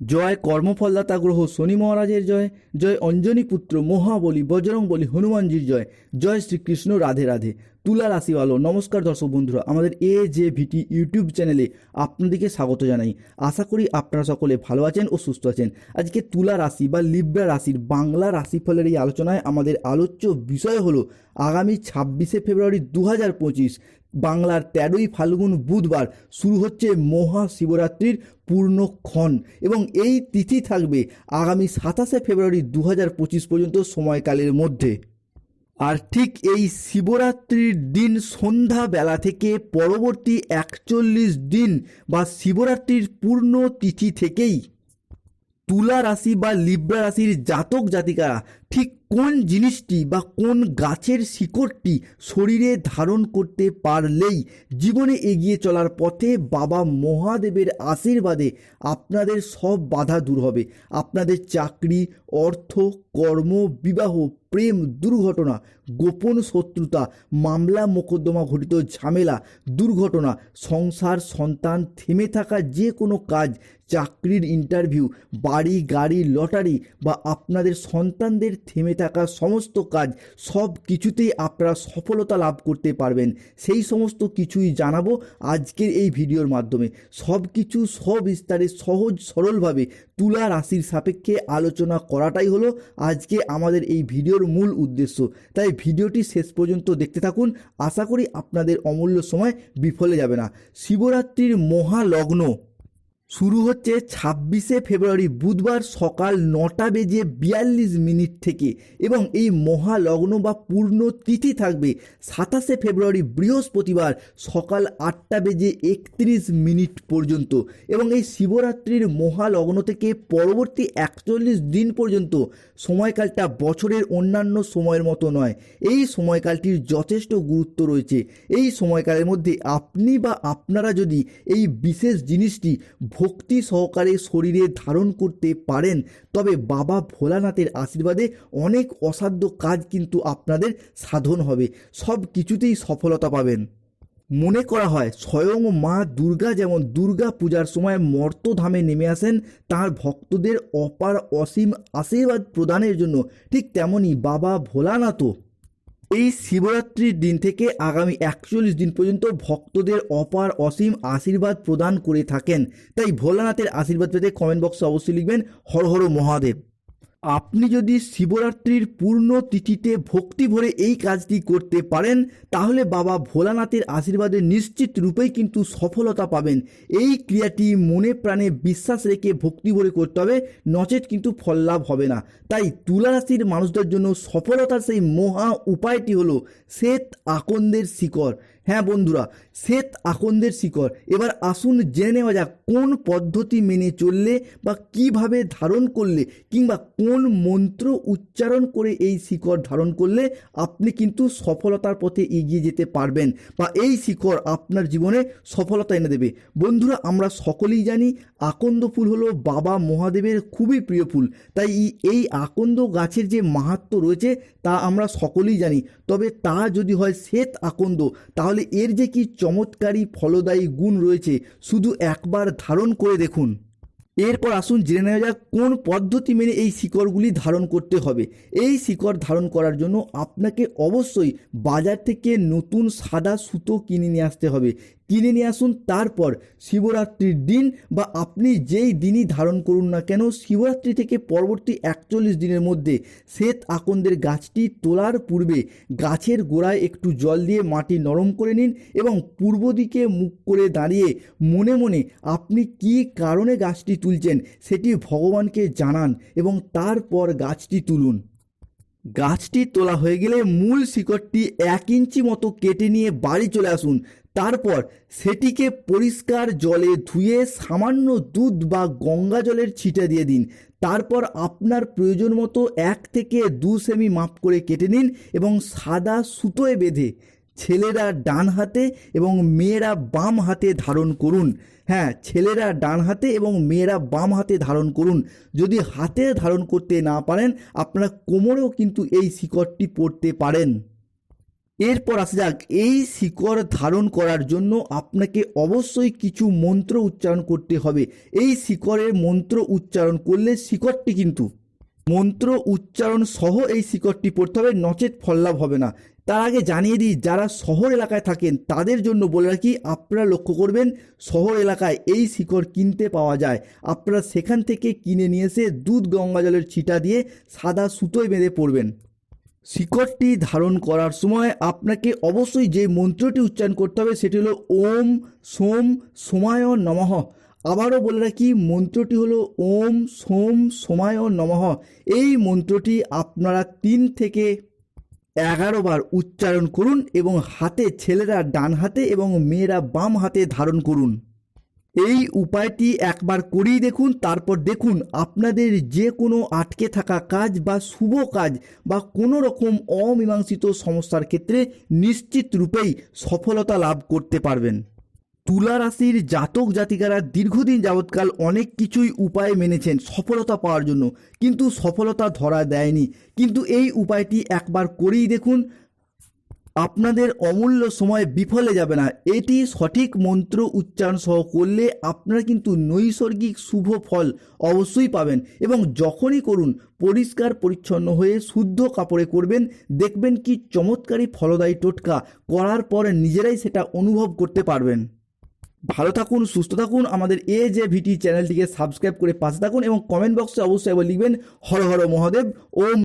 জয় কর্মফলদাতা গ্রহ শনি মহারাজের জয় জয় অঞ্জনী পুত্র মহাবলী বজরং বলি হনুমানজির জয় জয় শ্রীকৃষ্ণ রাধে রাধে। তুলা রাশি আলো নমস্কার দর্শক বন্ধুরা, আমাদের এ জে ভিটি ইউটিউব চ্যানেলে আপনাদেরকে স্বাগত জানাই। আশা করি আপনারা সকলে ভালো আছেন ও সুস্থ আছেন। আজকে তুলা রাশি বা লিব্রা রাশির বাংলা রাশিফলের এই আলোচনায় আমাদের আলোচ্য বিষয় হলো আগামী ছাব্বিশে ফেব্রুয়ারি দু হাজার পঁচিশ। বাংলার তেরোই ফাল্গুন বুধবার শুরু হচ্ছে মহাশিবরাত্রির পূর্ণক্ষণ এবং এই তিথি থাকবে আগামী সাতাশে ফেব্রুয়ারি দু হাজার পঁচিশ পর্যন্ত সময়কালের মধ্যে। আর ঠিক এই শিবরাত্রির দিন সন্ধ্যা বেলা থেকে পরবর্তী একচল্লিশ দিন বা শিবরাত্রির পূর্ণ তিথি থেকেই তুলা রাশি বা লিব্রা রাশির জাতক জাতিকারা ঠিক কোন জিনিসটি বা কোন গাছের শিকড়টি শরীরে ধারণ করতে পারলেই জীবনে এগিয়ে চলার পথে বাবা মহাদেবের আশীর্বাদে আপনাদের সব বাধা দূর হবে। আপনাদের চাকরি, অর্থ, কর্ম, বিবাহ, প্রেম, দুর্ঘটনা, গোপন শত্রুতা, মামলা, মোকদ্দমা ঘটিত ঝামেলা, দুর্ঘটনা, সংসার, সন্তান, থেমে থাকা যে কোনো কাজ, চাকরির ইন্টারভিউ বাড়ি, গাড়ি, লটারি বা আপনাদের সন্তানদের থেমে থাকা সমস্ত কাজ সব কিছুতেই আপনারা সফলতা লাভ করতে পারবেন। সেই সমস্ত কিছুই জানাব আজকের এই ভিডিওর মাধ্যমে। সব কিছু সবিস্তারে, সহজ, সরলভাবে তুলা রাশির সাপেক্ষে আলোচনা করাটাই হলো আজকে আমাদের এই ভিডিওর মূল উদ্দেশ্য। তাই ভিডিওটি শেষ পর্যন্ত দেখতে থাকুন। আশা করি আপনাদের অমূল্য সময় বিফলে যাবে না। শিবরাত্রির মহালগ্ন। শুরু হচ্ছে ছাব্বিশে ফেব্রুয়ারি বুধবার সকাল নটা বেজে বিয়াল্লিশ মিনিট থেকে এবং এই মহালগ্ন বা পূর্ণ তিথি থাকবে সাতাশে ফেব্রুয়ারি বৃহস্পতিবার সকাল আটটা বেজে একত্রিশ মিনিট পর্যন্ত এবং এই শিবরাত্রির মহালগ্ন থেকে পরবর্তী একচল্লিশ দিন পর্যন্ত। সময়কালটা বছরের অন্যান্য সময়ের মতো নয়। এই সময়কালটির যথেষ্ট গুরুত্ব রয়েছে। এই সময়কালের মধ্যে আপনি বা আপনারা যদি এই বিশেষ জিনিসটি ভক্তি সহকারে শরীরে ধারণ করতে পারেন, তবে বাবা ভোলানাথের আশীর্বাদে অনেক অসাধ্য কাজ কিন্তু আপনাদের সাধন হবে। সব কিছুতেই সফলতা পাবেন। মনে করা হয়, স্বয়ং মা দুর্গা যেমন দুর্গা পূজার সময় মর্তধামে নেমে আসেন, তার ভক্তদের অপার অসীম আশীর্বাদ প্রদানের জন্য, ঠিক তেমনই বাবা ভোলানাথও। এই শিবরাত্রির দিন থেকে আগামী একচল্লিশ দিন পর্যন্ত ভক্তদের অপার অসীম আশীর্বাদ প্রদান করে থাকেন। তাই ভোলানাথের আশীর্বাদ পেতে কমেন্ট বক্সে অবশ্যই লিখবেন হর হর মহাদেব। আপনি যদি শিবরাত্রির পূর্ণ তিথিতে ভক্তি ভরে এই কাজটি করতে পারেন, তাহলে বাবা ভোলানাথের আশীর্বাদে নিশ্চিত রূপেই কিন্তু সফলতা পাবেন। এই ক্রিয়াটি মনে প্রাণে বিশ্বাস রেখে ভক্তি ভরে করতে হবে, নচেত কিন্তু ফল লাভ হবে না। তাই তুলা রাশির মানুষদের জন্য সফলতার সেই মহা উপায়টি হলো শ্বেত আকন্দের শিকড়। হ্যাঁ বন্ধুরা, শ্বেত আকন্দের শিকড়। এবার আসুন জেনে নেওয়া যাক, কোন পদ্ধতি মেনে চললে বা কীভাবে ধারণ করলে কিংবা কোন মন্ত্র উচ্চারণ করে এই শিকড় ধারণ করলে আপনি কিন্তু সফলতার পথে এগিয়ে যেতে পারবেন বা এই শিকড় আপনার জীবনে সফলতা এনে দেবে। বন্ধুরা, আমরা সকলেই জানি আকন্দ ফুল হলো বাবা মহাদেবের খুবই প্রিয় ফুল। তাই এই- আকন্দ গাছের যে মাহাত্ম রয়েছে তা আমরা সকলেই জানি। তবে তা যদি হয় শ্বেত আকন্দ, তাহলে এর যে কি চমৎকারী ফলদায়ী গুণ রয়েছে শুধু একবার ধারণ করে দেখুন। এরপর আসুন জেনে নেওয়া যাক কোন পদ্ধতি মেনে এই শিকড়গুলি ধারণ করতে হবে। এই শিকড় ধারণ করার জন্য আপনাকে অবশ্যই বাজার থেকে নতুন সাদা সুতো কিনে নিয়ে আসতে হবে। কিনে নিয়ে আসুন, তারপর শিবরাত্রির দিন বা আপনি যেই দিনই ধারণ করুন না কেন, শিবরাত্রি থেকে পরবর্তী একচল্লিশ দিনের মধ্যে শ্বেত আকন্দের গাছটি তোলার পূর্বে গাছের গোড়ায় একটু জল দিয়ে মাটি নরম করে নিন এবং পূর্ব দিকে মুখ করে দাঁড়িয়ে মনে মনে আপনি কী কারণে গাছটি তুলছেন, সেটি ভগবানকে জানান এবং তারপর গাছটি তুলুন। গাছটি তোলা হয়ে গেলে মূল শিকড়টি এক ইঞ্চি মতো কেটে নিয়ে বাড়ি চলে আসুন। তারপর সেটিকে পরিষ্কার জলে ধুয়ে সামান্য দুধ বা গঙ্গা জলের ছিটে দিয়ে দিন। তারপর আপনার প্রয়োজন মতো এক থেকে দু সেমি মাপ করে কেটে নিন এবং সাদা সুতোয় বেঁধে ছেলেরা ডান হাতে এবং মেয়েরা বাম হাতে ধারণ করুন। হ্যাঁ ছেলেরা ডান হাতে এবং মেয়েরা বাম হাতে ধারণ করুন। যদি হাতে ধারণ করতে না পারেন, আপনারা কোমরেও কিন্তু এই শিকড়টি পরতে পারেন। এরপর আসা যাক, এই শিকড় ধারণ করার জন্য আপনাকে অবশ্যই কিছু মন্ত্র উচ্চারণ করতে হবে। এই শিকড়ের মন্ত্র উচ্চারণ করলে শিকড়টি কিন্তু, মন্ত্র উচ্চারণ সহ এই শিকড়টি পড়তে হবে, নচেত ফললাভ হবে না। তার আগে জানিয়ে দিই, যারা শহর এলাকায় থাকেন, তাদের জন্য বলে রাখি, আপনারা লক্ষ্য করবেন, শহর এলাকায় এই শিকড় কিনতে পাওয়া যায়। আপনারা সেখান থেকে কিনে নিয়ে এসে দুধ গঙ্গা জলের ছিটা দিয়ে সাদা সুতোয় বেঁধে পড়বেন। শিকড়টি ধারণ করার সময় আপনাকে অবশ্যই যে মন্ত্রটি উচ্চারণ করতে হবে, সেটি হলো ওম, সোম, সোমায় নমঃ। আবারও বলে রাখি, মন্ত্রটি হলো ওম, সোম, সোমায় নমঃ। এই মন্ত্রটি আপনারা তিন থেকে এগারো বার উচ্চারণ করুন এবং হাতে ছেলেরা ডান হাতে এবং মেয়েরা বাম হাতে ধারণ করুন। এই উপায়টি একবার করেই দেখুন, তারপর দেখুন আপনাদের যে কোনো আটকে থাকা কাজ বা শুভ কাজ বা কোনো রকম অমীমাংসিত সমস্যার ক্ষেত্রে নিশ্চিত রূপেই সফলতা লাভ করতে পারবেন। তুলা রাশির জাতক জাতিকারা দীর্ঘদিন যাবৎকাল অনেক কিছুই উপায় মেনেছেন সফলতা পাওয়ার জন্য। কিন্তু সফলতা ধরা দেয়নি। কিন্তু এই উপায়টি একবার করেই দেখুন, আপনাদের অমূল্য সময় বিফলে যাবে না। এটি সঠিক মন্ত্র উচ্চারণ সহ করলে আপনারা কিন্তু নৈসর্গিক শুভ ফল অবশ্যই পাবেন এবং যখনই করুন, পরিষ্কার পরিচ্ছন্ন হয়ে শুদ্ধ কাপড়ে করবেন, দেখবেন কি চমৎকারী ফলদায়ী টোটকা করার পর নিজেরাই সেটা অনুভব করতে পারবেন। ভালো থাকুন, সুস্থ থাকুন। আমাদের এ যে ভিটি চ্যানেলটিকে সাবস্ক্রাইব করে পাশে থাকুন এবং কমেন্ট বক্সে অবশ্যই একবার লিখবেন, হর হর মহাদেব, ওম